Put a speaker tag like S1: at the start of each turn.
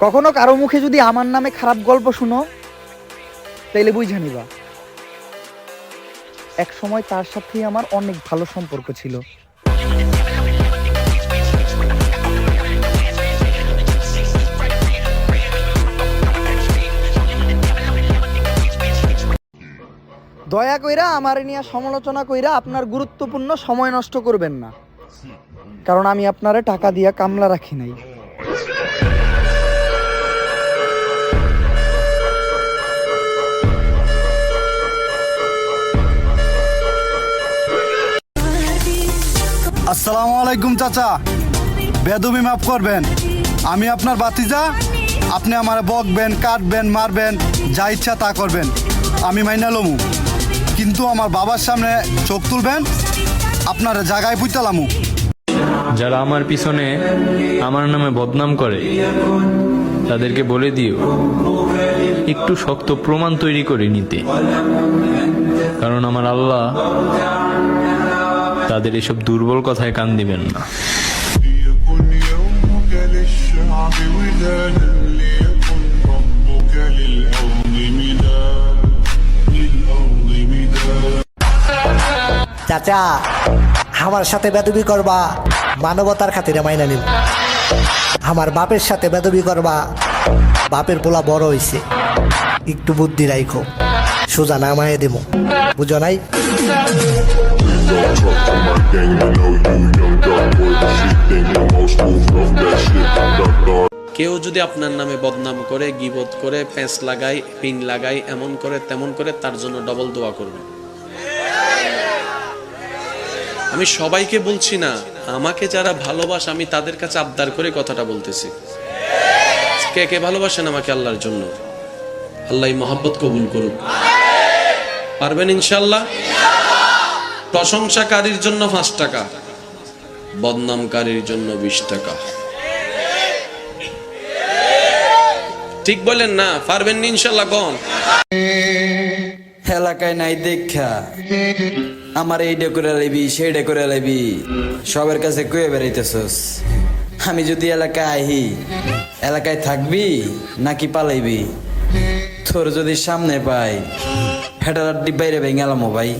S1: কখনো কারও মুখে যদি আমার নামে খারাপ গল্প শুনো, তাইলে বুঝে নিবা। এক সময় তার সাথে আমার অনেক ভালো সম্পর্ক ছিল। দয়া কইরা আমার নিয়ে সমালোচনা কইরা আপনার গুরুত্বপূর্ণ সময় নষ্ট করবেন না। কারণ আমি আপনারে টাকা দিয়া কামলা রাখি নাই।
S2: আসসালামু আলাইকুম, চাচা। বেদবি মাফ করবেন। আমি আপনার বাতিজা আপনি আমার বকবেন, কাটবেন, মারবেন, যা ইচ্ছা তা করবেন। আমি মাইনা লমু। কিন্তু আমার বাবার সামনে চোখ তুলবেন, আপনার জায়গায় পুইতালামু
S3: যারা আমার পিছনে আমার নামে বদনাম করে, তাদেরকে বলে দিও, একটু শক্ত প্রমাণ তৈরি করে নিতে। কারণ আমার আল্লাহ তাদের এসব দুর্বল কথায় কান দিবেন না।
S4: চাচা, আমার সাথে বেদবি করবা, মানবতার খাতিরে মাইনা নিব। আমার বাপের সাথে বেদবি করবা, বাপের পোলা বড় হইছে। একটু বুদ্ধি রাইখো, সোজা নামায় দেবো বুঝো নাই?
S5: Gang, you know you young dumb boy, the shit think the most move off that shit. Duck, duck.
S6: কেউ যদি আপনার নামে বদনাম করে গিবত করে প্যাঁচ লাগায় পিন লাগায় এমন করে তেমন করে তার জন্য ডবল দোয়া করবেন আমি সবাইকে বলছি না আমাকে যারা ভালোবাসে আমি তাদের কাছে আবদার করে কথাটা বলতেছি। কে কে ভালোবাসেন আমাকে আল্লাহর জন্য? আল্লাহ মোহাব্বত কবুল করুক। পারবেন ইনশাল্লাহ প্রশংসাকারীর জন্য পাঁচ টাকা, বদনামকারীর জন্য বিশ টাকা। ঠিক বলেন না, পারবেন না ইনশাল্লাহ কন
S7: এলাকায় নাই দেখা। আমার এইটা করে লাইবি সেইটা করে লাইবি সবার কাছে কয়ে বেড়াইতেছস। আমি যদি এলাকায় আহি, এলাকায় থাকবি নাকি পালাইবি? তোর যদি সামনে পাই ফেটার বাইরে ভেঙে গেলাম ভাই।